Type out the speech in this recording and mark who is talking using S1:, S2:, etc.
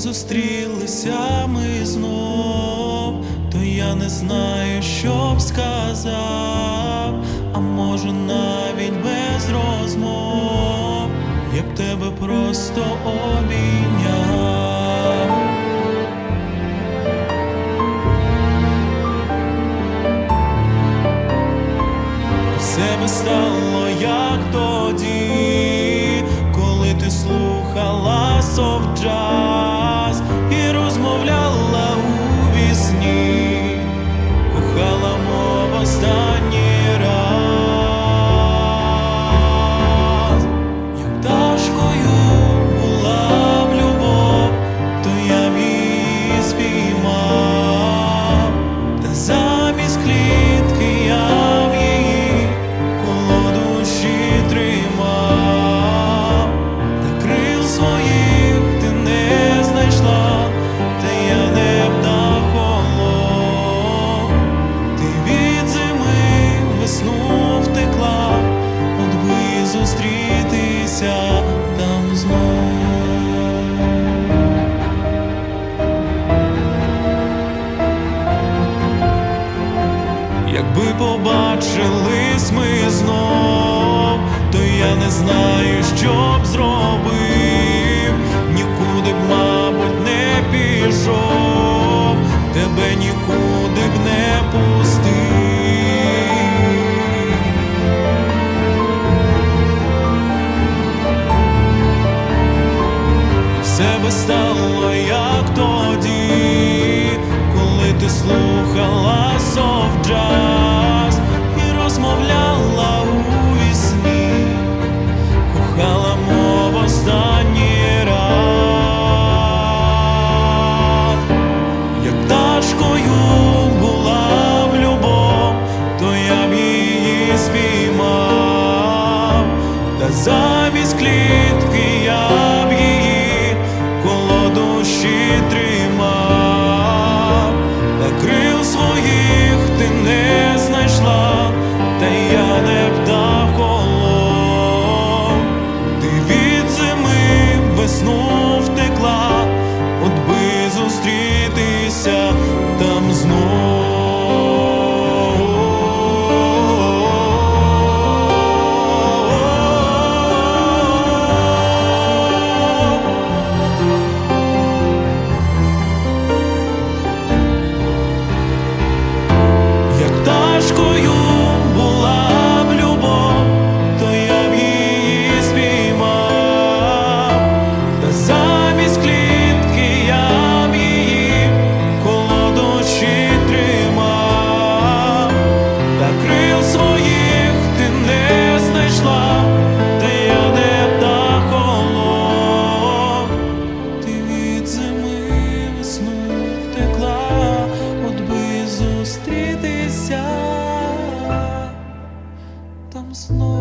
S1: зустрілися ми знов, то я не знаю, що б сказав, а може навіть без розмов, я б тебе просто та замість клітки я її коло душі тримав, Якби побачились ми знов, то я не знаю, що б зробив, нікуди б, мабуть, не пішов, тебе нікуди б не пустив. Все би стало як тоді, коли ти слухала софт-джаз за snow.